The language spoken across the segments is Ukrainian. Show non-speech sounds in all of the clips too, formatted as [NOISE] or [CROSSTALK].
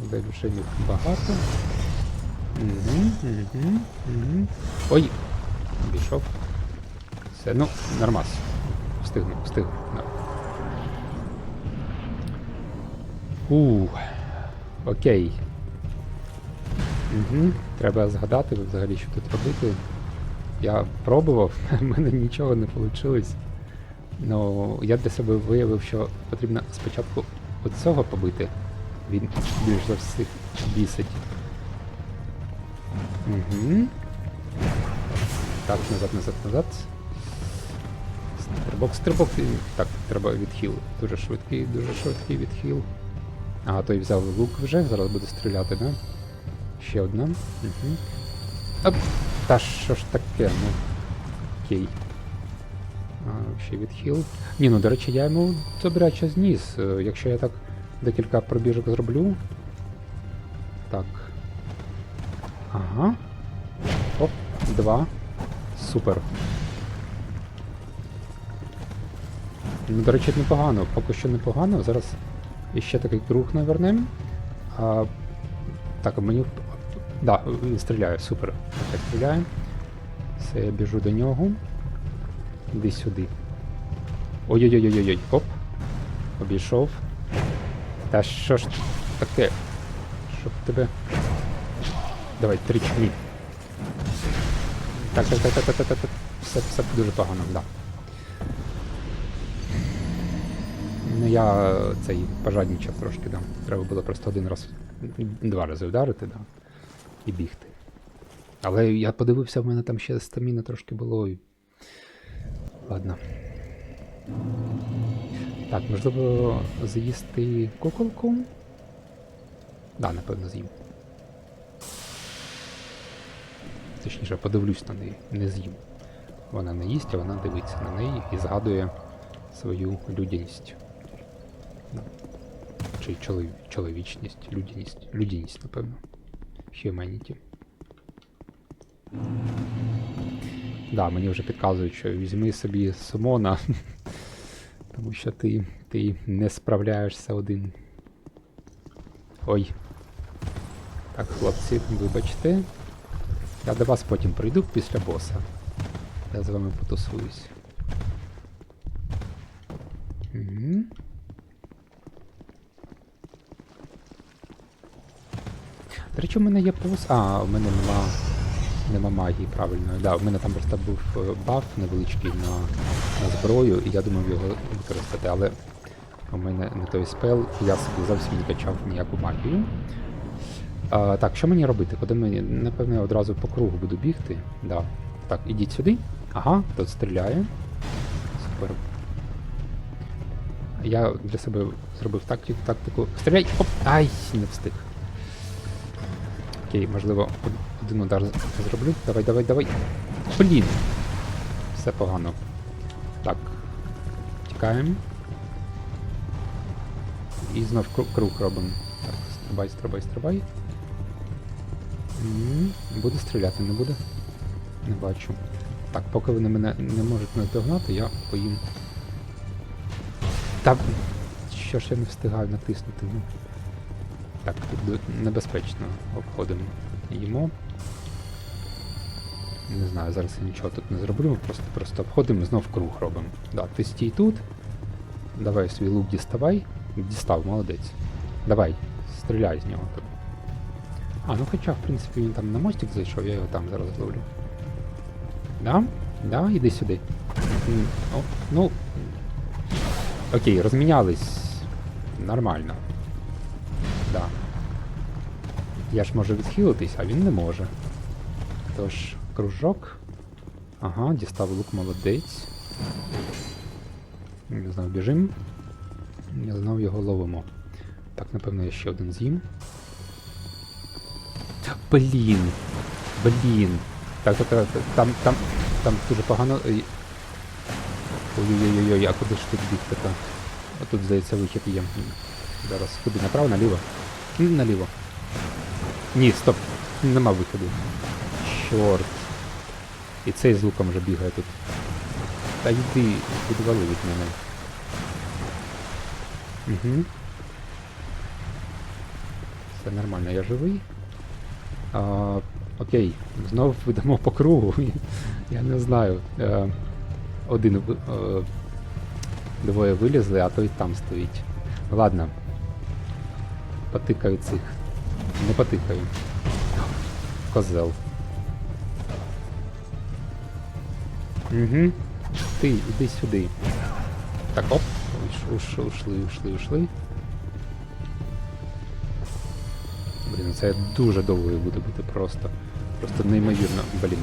вже їх багато. Угу, угу, угу. Ой! Обійшов. Все, ну, нормас. Встигну, встигну. Ух. Окей. Угу. Треба згадати взагалі, що тут робити. Я пробував, [LAUGHS] в мене нічого не вийшло. Ну, я для себе виявив, що потрібно спочатку от цього побити. Він більш за всіх бісить. Угу. Так, назад, назад, назад. Стрибок, стрибок. Так, треба відхил. Дуже швидкий, дуже швидкий відхил. Ага, той взяв лук вже, зараз буде стріляти, да? Ще одна. Угу. Оп. Та що ж таке, ну. Окей. А, ще відхил. Ні, ну до речі, я йому добряче зніс. Е, Якщо я так декілька пробіжок зроблю. Так. Ага. Оп, два. Супер. Ну, до речі, непогано. Поки що непогано. Зараз іще такий круг навернем. А, так, мені. Да, він стріляє, супер. Так, стріляє. Все, я біжу до нього. Іди сюди. Ой-ой-ой-ой-ой. Оп. Обійшов. Та що ж таке? Щоб тебе. Давай, тричі. Ні. Так, так, так, так, так, так, так. Все, все дуже погано, да. Ну я цей пожадничав трошки, да. Треба було просто один раз, два рази вдарити, да. І бігти. Але я подивився, в мене там ще стаміна трошки було. І... Ладно. Так, можливо, з'їсти куколку? Да, напевно, з'їм. Точніше, подивлюсь на неї, не з'їм. Вона не їсть, а вона дивиться на неї і згадує свою людяність. Чи чолові... чоловічність, людяність. Людяність, напевно. Humanity. Да, мені вже підказують, що візьми собі сумона, [LAUGHS] тому що ти, ти не справляєшся один. Ой. Так, хлопці, вибачте. Я до вас потім прийду після боса. Я з вами потусуюсь. Угу. До речі, у мене є пус. А, у мене нема. Нема магії правильної. Да, у мене там просто був е, баф невеличкий на, на зброю, і я думав його використати, але у мене не той спел, я собі зовсім не качав ніяку магію. А, так, що мені робити? Куди мені? Напевно, я одразу по кругу буду бігти. Да. Так, ідіть сюди. Ага, тут стріляє. Супер. Я для себе зробив тактику, тактику. Стріляй! Оп! Ай, не встиг. Окей, можливо, один удар зроблю. Давай, давай, давай. Блін. Все погано. Так. Тікаємо. І знов круг робимо. Так, стрибай, стрибай, стрибай. Буде стріляти, не буде? Не бачу. Так, поки вони мене не можуть наздогнати, я поїм. Та що ж я не встигаю натиснути? Ну. Так, тут небезпечно обходимо. Їмо. Не знаю, зараз я нічого тут не зроблю, просто просто обходимо і знов круг робимо. Да, ти стій тут. Давай свій лук діставай. Дістав, молодець. Давай, стріляй з нього тут. А, ну хоча, в принципі, він там на мостик зайшов, я його там зараз зловлю. Да? Да, іди сюди. О, ну. Окей, розмінялись. Нормально. Да. Я ж можу відхилитись, а він не може. Тож, кружок. Ага, дістав лук молодець. Не знаю, біжим. Я знов його ловимо. Так, напевно, я ще один з'їм. Блін. Блін. Так, так, так, там, там, там дуже погано. Ой. Ой-ой-ой, а куди ж тут бігти то А тут, здається, вихід є. Зараз куди? Направо, наліво? Наліво. Ні, стоп. Нема виходу. Чорт. І цей з луком вже бігає тут. Та йди, відвали від мене. Угу. Все нормально, я живий. А, окей, знов йдемо по кругу. [LAUGHS] я не знаю. Е, один ви- е, двоє вилізли, а той там стоїть. Ладно. Потикаю цих. Не потикаю. Козел. Угу. Ти, іди сюди. Так, оп. Уш, уш, ушли, ушли, ушли. Блін, це дуже довго буде бути просто. Просто неймовірно. Блін,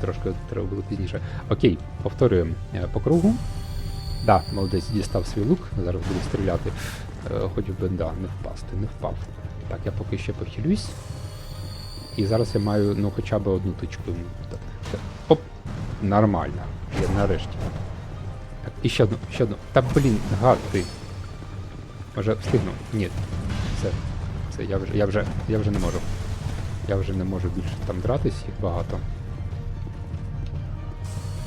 трошки треба було пізніше. Окей, повторюємо е, по кругу. Да, молодець, дістав свій лук, зараз буду стріляти. Е, Хоч би да, не впасти, не впав. Так, я поки ще похилюсь. І зараз я маю ну хоча б одну точку. йому дати. Нормально. Я нарешті. Так, і ще одну, ще одну. Та блін, гад ти. Може встигну? Ні. Все. Все, я вже, я вже, я вже не можу. Я вже не можу більше там дратись, їх багато.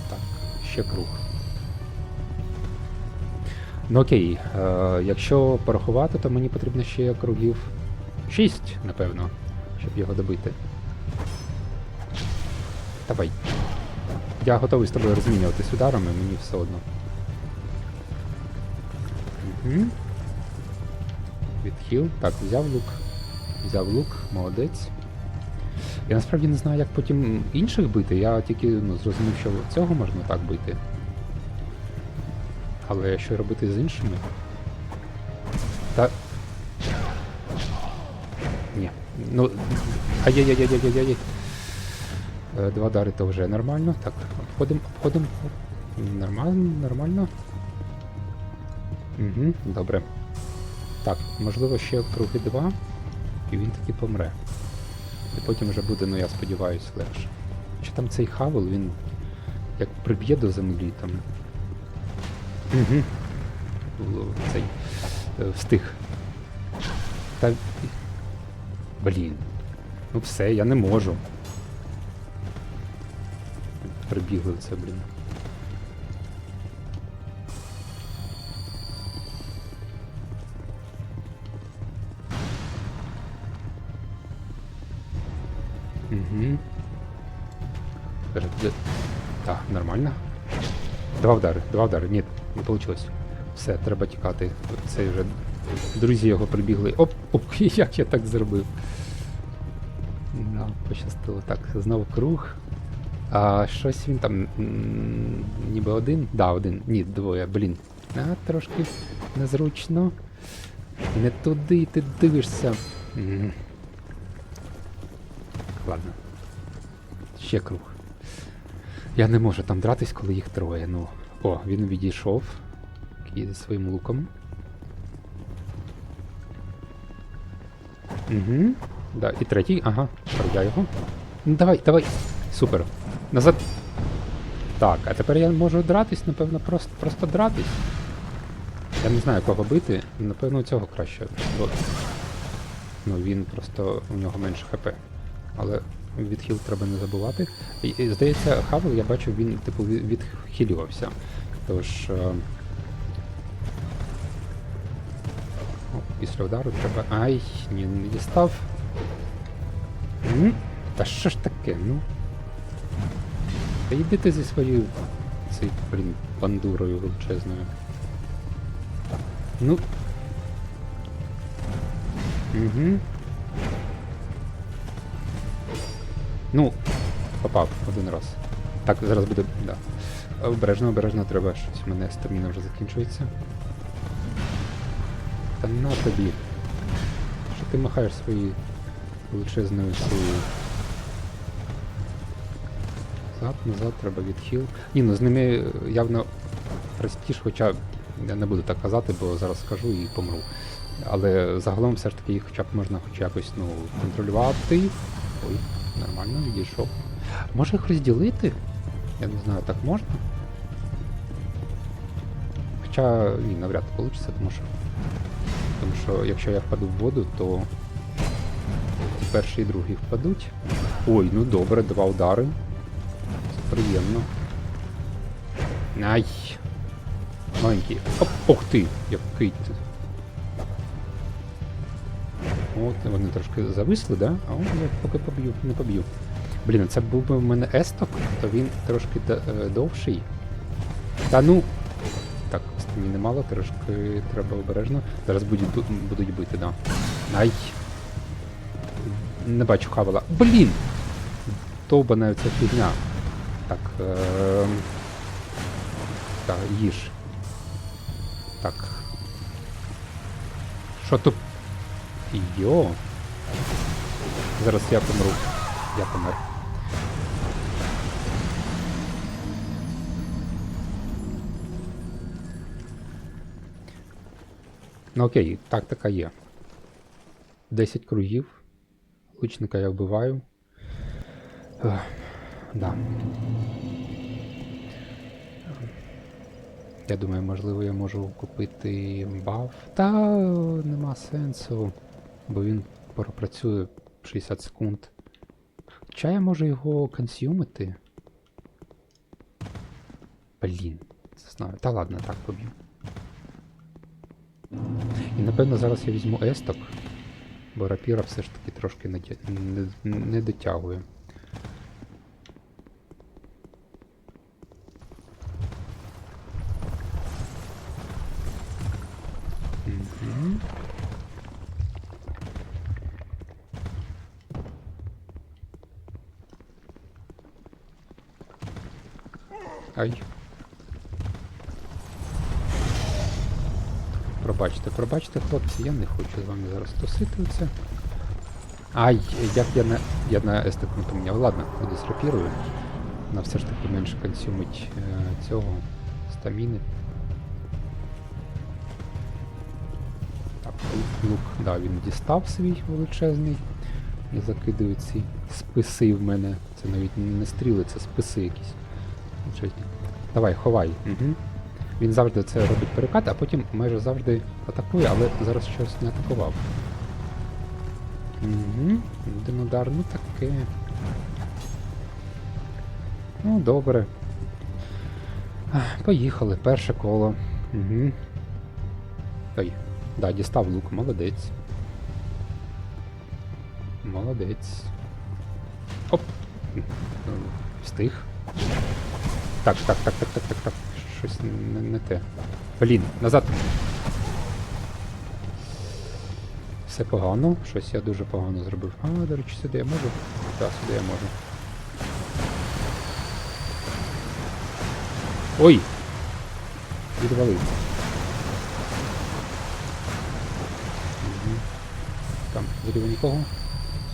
Так, ще круг. Ну окей, е, якщо порахувати, то мені потрібно ще кругів 6, напевно, щоб його добити. Давай. Я готовий з тобою розмінюватись ударами, мені все одно. Угу. Відхил. Так, взяв лук. Взяв лук, молодець. Я насправді не знаю, як потім інших бити. Я тільки ну, зрозумів, що цього можна так бити. Але що робити з іншими? Та. Ні. Ну. Ай-яй-яй-яй-яй-яй. Е, Два дари то вже нормально. Так, обходимо, обходимо. Нормально, нормально. Угу, добре. Так, можливо, ще круги два, і він таки помре. І потім вже буде, ну я сподіваюся, легше. Чи там цей хавел, він як приб'є до землі там. Угу. Цей е, встиг. Та. Блін. Ну все, я не можу. Прибігли це, блін. Угу. Так, нормально. Два удари, два удари. Ні, не вийшло. Все, треба тікати. Це вже друзі його прибігли. Оп, оп, [LAUGHS] як я так зробив. Да, пощастило. Так, знову круг. А щось він там. Ніби один? Да, один. Ні, двоє, блін. А, трошки незручно. Не туди ти дивишся. Ладно. Ще круг. Я не можу там дратись, коли їх троє. Ну. О, він відійшов. Їде своїм луком. Угу. Да, і третій, ага, я його. Ну давай, давай. Супер. Назад. Так, а тепер я можу дратись, напевно, просто, просто дратись. Я не знаю, кого бити, напевно, цього краще. Ну, він просто у нього менше хп. Але відхил треба не забувати. І, здається, Хавел, я бачу, він типу від- відхилювався. Тож. Е... О, після удару треба. Ай, ні, не дістав. Та що ж таке, ну? Та йди ти зі своєю цією, блін, бандурою величезною. Ну. Угу. Ну, попав один раз. Так, зараз буде. Да. Обережно, обережно треба щось. У мене стаміна вже закінчується. Та на тобі. Що ти махаєш своєю величезною цією. Назад, назад, треба відхил. Ні, ну з ними е, явно простіше, хоча я не буду так казати, бо зараз скажу і помру. Але загалом все ж таки їх хоча б можна хоч якось ну, контролювати. Ой, нормально, відійшов. Може їх розділити? Я не знаю, так можна? Хоча ні, навряд чи вийде, тому що. Тому що якщо я впаду в воду, то і перший і другий впадуть. Ой, ну добре, два удари. Приємно. Ай. Маленький. Ох ти, який ти. От вони трошки зависли, да? А от я поки поб'ю, не поб'ю. Блін, це був би в мене есток, то він трошки е, довший. Та ну. Так, стаміни мало, трошки треба обережно. Зараз будуть, будуть бити, да. Ай. Не бачу хавала. Блін! Довбана ця фігня. Так. Е- так, їж. Так. Що тут? Йо. Зараз я помру. Я помер. Ну окей, тактика є. 10 кругів. Лучника я вбиваю. Да. Я думаю, можливо, я можу купити баф. Та нема сенсу, бо він пропрацює 60 секунд. Хоча я можу його консюмити. Блін, не знаю. Та ладно, так поб'ю. І напевно зараз я візьму есток, бо рапіра все ж таки трошки не, не, не дотягує. Ай. Пробачте, пробачте, хлопці, я не хочу з вами зараз тусити це. Ай, як я на я на естик не поміняв. Ладно, буду з рапірою. Вона все ж таки менше консюмить е, цього стаміни. Так, лук, да, він дістав свій величезний. Я закидаю ці списи в мене. Це навіть не стріли, це списи якісь. Величезні. Давай, ховай. Угу. Він завжди це робить перекат, а потім майже завжди атакує, але зараз щось не атакував. Угу. Один удар, ну таке. Ну, добре. Поїхали, перше коло. Угу. Ой, да, дістав лук, молодець. Молодець. Оп! Встиг. Так, так, так, так, так, так, так. Щось не, не те. Блін, назад. Все погано, щось я дуже погано зробив. А, до речі, сюди я можу? Так, сюди я можу. Ой! Відвалив. Там зліва нікого.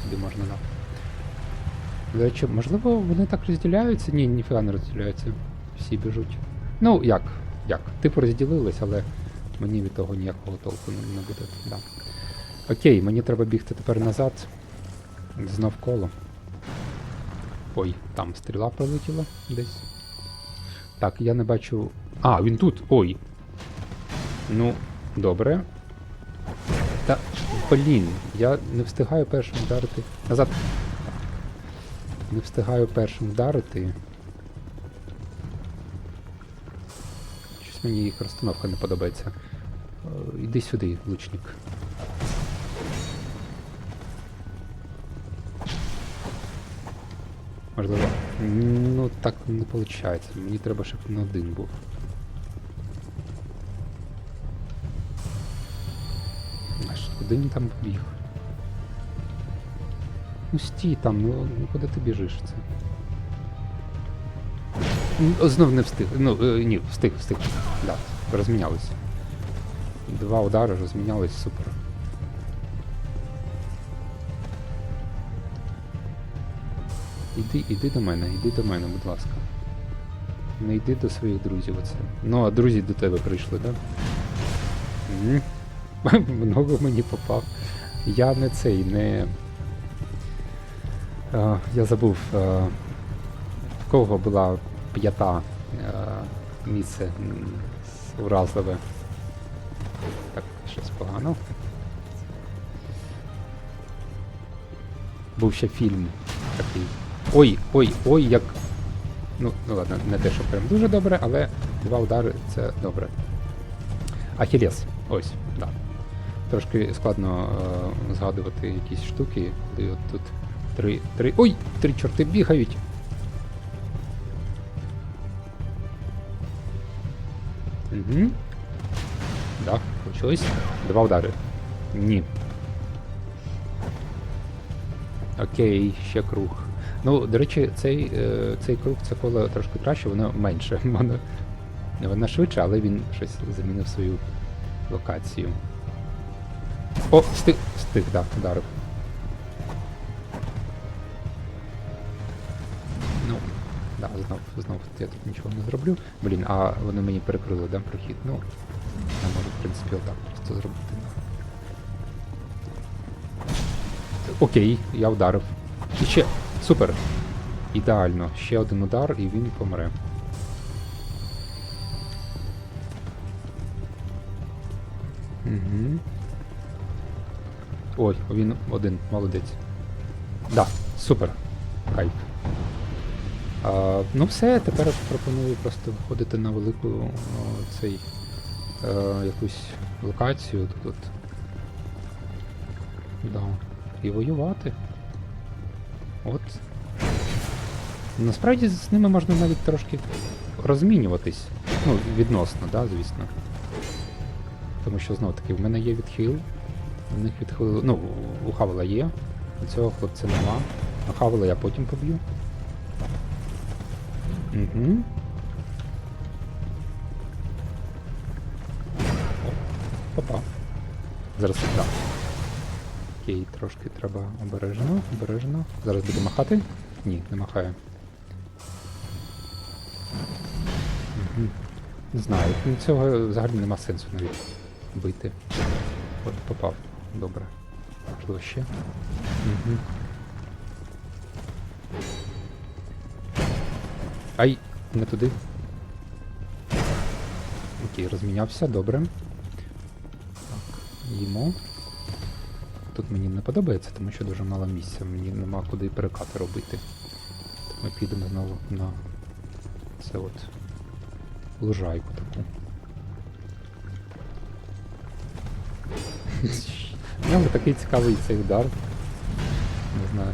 Сюди можна на. До речі, можливо, вони так розділяються? Ні, ніфіга не розділяються. Всі біжуть. Ну, як? Як? Типу розділились, але мені від того ніякого толку не, буде. Да. Окей, мені треба бігти тепер назад. Знов коло. Ой, там стріла пролетіла десь. Так, я не бачу. А, він тут! Ой. Ну, добре. Та, блін, я не встигаю першим вдарити. Назад. Не встигаю першим вдарити. Щось мені їх розстановка не подобається. Е, Іди сюди, лучник. Можливо. Ну так не виходить. Мені треба, щоб він один був. Куди він там побіг? Ну стій там, ну, ну куди ти біжиш це? М, Знов не встиг. Ну, е, ні, встиг, встиг. Да, розмінялися. Два удари розмінялись, супер. Іди, іди до мене, іди до мене, будь ласка. Не йди до своїх друзів оце. Ну, а друзі до тебе прийшли, так? Да? В [LAUGHS] ногу мені попав. Я не цей, не. Е, я забув, е, в кого була п'ята е, місце уразливе. Так, щось погано. Був ще фільм такий. Ой, ой, ой, як. Ну, ну ладно, не те, що прям дуже добре, але два удари це добре. Ахілес. Ось, да. Трошки складно е, згадувати якісь штуки, коли от тут три. три. Ой! Три чорти бігають! Угу. Да, получилось. Два удари. Ні. Окей, ще круг. Ну, до речі, цей, е, цей круг, це коло трошки краще, воно менше. [LAUGHS] Воно, воно швидше, але він щось замінив свою локацію. О, стиг, стиг, да, ударив. Зроблю. Блін, а вони мені перекрили, да, прохід. Ну, я можу, в принципі, отак просто зробити. Окей, я вдарив. І ще. Супер. Ідеально. Ще один удар і він помре. Угу. Ой, він один, молодець. Да, супер. Кайф. Ну все, тепер пропоную просто виходити на велику о, цей е, якусь локацію тут. Да. І воювати. От. Насправді з ними можна навіть трошки розмінюватись. Ну, відносно, да, звісно. Тому що знов таки в мене є відхил. У них відхил. Ну, у Хавела є. У цього хлопця нема. А Хавела я потім поб'ю. Угу. О, попав. Зараз да. Окей, трошки треба обережно, обережно. Зараз буде махати? Ні, не махає. Угу. Не знаю, цього взагалі нема сенсу навіть бити. От попав. Добре. Можливо ще. Угу. Ай, не туди. Окей, розмінявся, добре. Так, їмо. Тут мені не подобається, тому що дуже мало місця, мені нема куди перекати робити. Так ми підемо знову на це от лужайку таку. [LAUGHS] Ньому такий цікавий цей удар. Не знаю.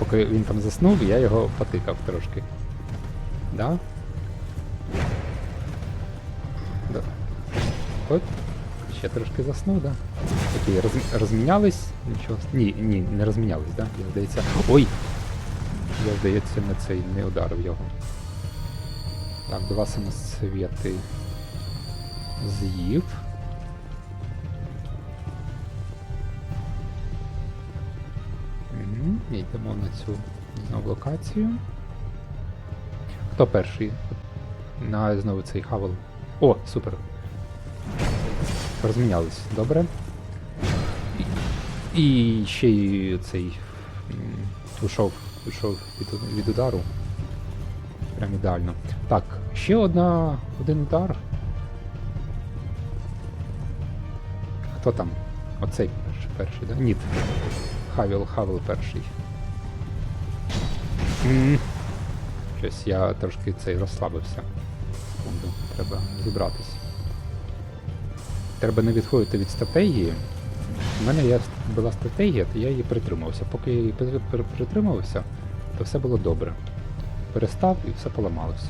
Поки він там заснув, я його потикав трошки. Да? Да. От. Ще трошки заснув, да? Окей, роз, розмінялись. Нічого. Ні, ні, не розмінялись, да? Я здається. Ой! Я здається, на цей не ударив його. Так, два самосвіти з'їв. Йдемо на цю знову локацію. Хто перший? На знову цей хавел. О, супер. Розмінялись, добре. І, і ще й цей ушов, ушов від, від удару. Прям ідеально. Так, ще одна, один удар. Хто там? Оцей перший, перший, да? Ні. Хавел, Хавел перший. Щось я трошки цей розслабився. Секунду, треба зібратись. Треба не відходити від стратегії. У мене є, була стратегія, то я її притримався. Поки я її при- при- притримувався, то все було добре. Перестав і все поламалося.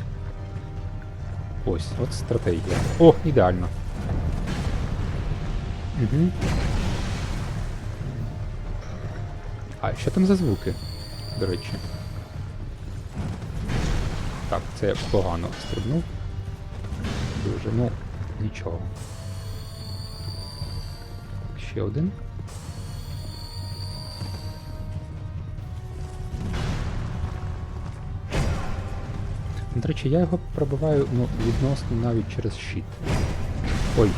Ось, от стратегія. О, ідеально. Угу. А що там за звуки? До речі. Так, це погано стрибнув. Дуже, ну, нічого. Ще один. До речі, я його пробиваю ну, відносно навіть через щит. Ой.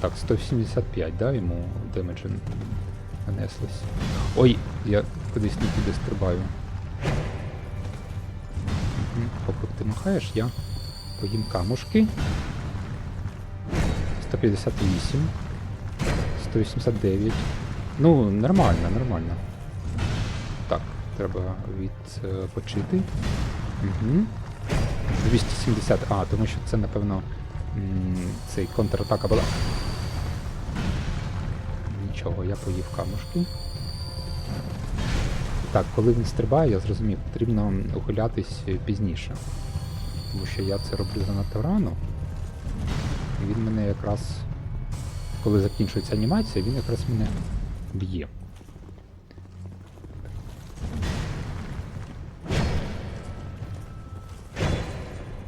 Так, 175, да, йому демеджа нанеслось. Ой, я кудись не туди стрибаю. Ти махаєш, я поїм камушки. 158. 189. Ну, нормально, нормально. Так, треба відпочити. Угу. 270. А, тому що це, напевно, цей контратака була. Нічого, я поїв камушки. Так, коли він стрибає, я зрозумів, потрібно ухилятись пізніше. Тому що я це роблю занадто рано. І він мене якраз, коли закінчується анімація, він якраз мене б'є.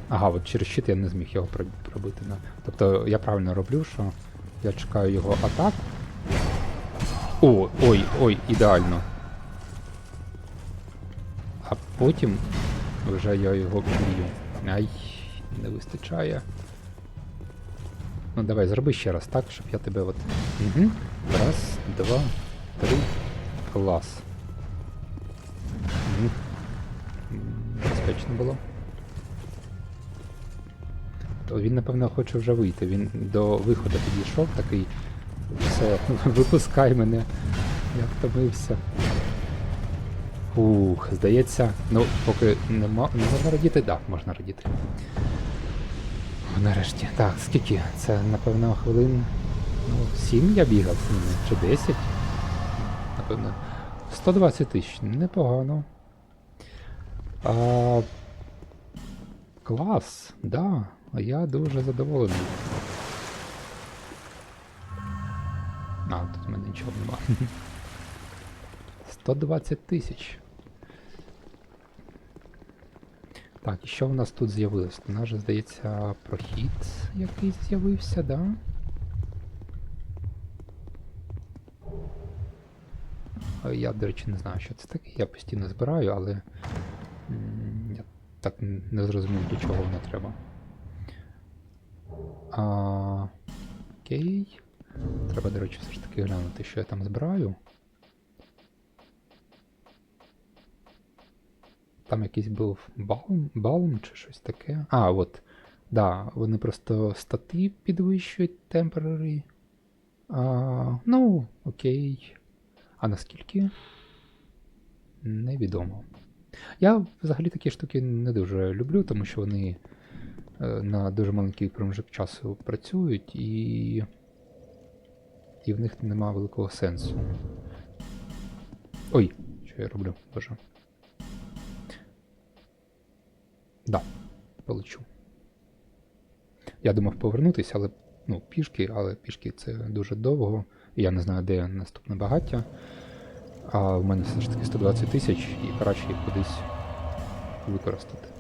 Ага, от через щит я не зміг його пробити. Тобто я правильно роблю, що я чекаю його атаку. О, ой, ой, ідеально. А потім вже я його б'ю. Ай, не вистачає. Ну давай, зроби ще раз так, щоб я тебе от. Угу. Раз, два, три. Клас. М, Безпечно було. То він, напевно, хоче вже вийти. Він до виходу підійшов такий. Все, [LAUGHS] випускай мене. Я втомився. Ух, здається, ну, поки нема. Не можна радіти, так, да, можна радіти. Нарешті. Так, скільки? Це, напевно, хвилин. Ну, 7 я бігав з ними, чи 10. Напевно. 120 тисяч, непогано. А, клас, да. Я дуже задоволений. А, тут в мене нічого нема. [LAUGHS] 120 тисяч. Так, і що в нас тут з'явилось? У нас же, здається, прохід якийсь з'явився, да? Я, до речі, не знаю, що це таке. Я постійно збираю, але я так не зрозумів, для чого воно треба. А, окей. Треба, до речі, все ж таки глянути, що я там збираю. Там якийсь був балм, балм чи щось таке. А, от. Да, вони просто стати підвищують temporary. А, ну, окей. А наскільки? Невідомо. Я взагалі такі штуки не дуже люблю, тому що вони е, на дуже маленький проміжок часу працюють і. І в них нема великого сенсу. Ой, що я роблю, боже. Да, полечу. Я думав повернутися, але ну, пішки, але пішки це дуже довго. Я не знаю, де наступне багаття. А в мене все ж таки 120 тисяч і краще їх кудись використати.